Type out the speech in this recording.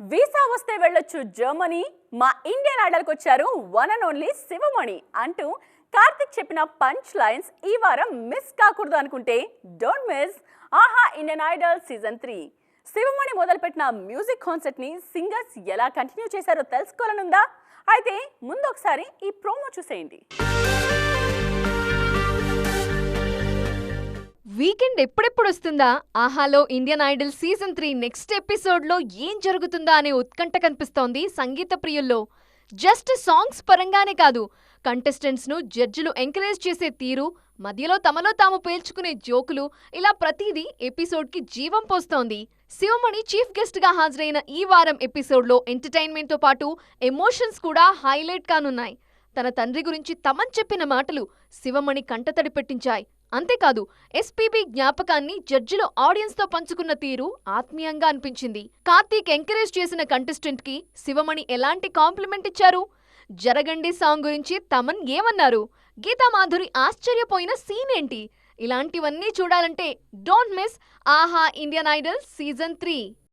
Visa వస్తే వెళ్ళొచ్చు Germany. మా ఇండియన్ ఐడల్కి వచ్చారు వన్ అండ్ ఓన్లీ శివమణి అంటూ కార్తిక్ చెప్పిన పంచ్ లైన్స్ ఈ వారం మిస్ కాకూడదు అనుకుంటే don't miss Aha Indian Idol season three Sivamani మొదలుపెట్టిన మ్యూజిక్ కాన్సర్ట్ని సింగర్స్ ఎలా కంటిన్యూ చేశారో తెలుసుకోవాలనుందా? అయితే ముందు ఒకసారి ఈ ప్రోమో చూసేయండి. వీకెండ్ ఎప్పుడెప్పుడు వస్తుందా? ఆహాలో Indian Idol season three next ఎపిసోడ్లో ఏం జరుగుతుందా అనే ఉత్కంఠ కనిపిస్తోంది సంగీత ప్రియుల్లో. జస్ట్ సాంగ్స్ పరంగానే కాదు కంటెస్టెంట్స్ను జడ్జిలు ఎంకరేజ్ చేసే తీరు మధ్యలో తమలో తాము పేల్చుకునే జోకులు ఇలా ప్రతిదీ ఎపిసోడ్కి జీవం పోస్తోంది. శివమణి చీఫ్ గెస్ట్గా హాజరైన ఈ వారం ఎపిసోడ్లో ఎంటర్టైన్మెంట్తో పాటు ఎమోషన్స్ కూడా హైలైట్ కానున్నాయి. తన తండ్రి గురించి తమన్ చెప్పిన మాటలు శివమణి కంటతడి పెట్టించాయి. అంతేకాదు ఎస్పీబీ జ్ఞాపకాన్ని జడ్జిలో ఆడియన్స్తో పంచుకున్న తీరు ఆత్మీయంగా అనిపించింది. కార్తీక్ ఎంకరేజ్ చేసిన కంటెస్టెంట్కి శివమణి ఎలాంటి కాంప్లిమెంట్ ఇచ్చారు? జరగండి సాంగ్ గురించి తమన్ ఏమన్నారు? గీతామాధురి ఆశ్చర్యపోయిన సీన్ ఏంటి? ఇలాంటివన్నీ చూడాలంటే don't miss Aha Indian Idol season three.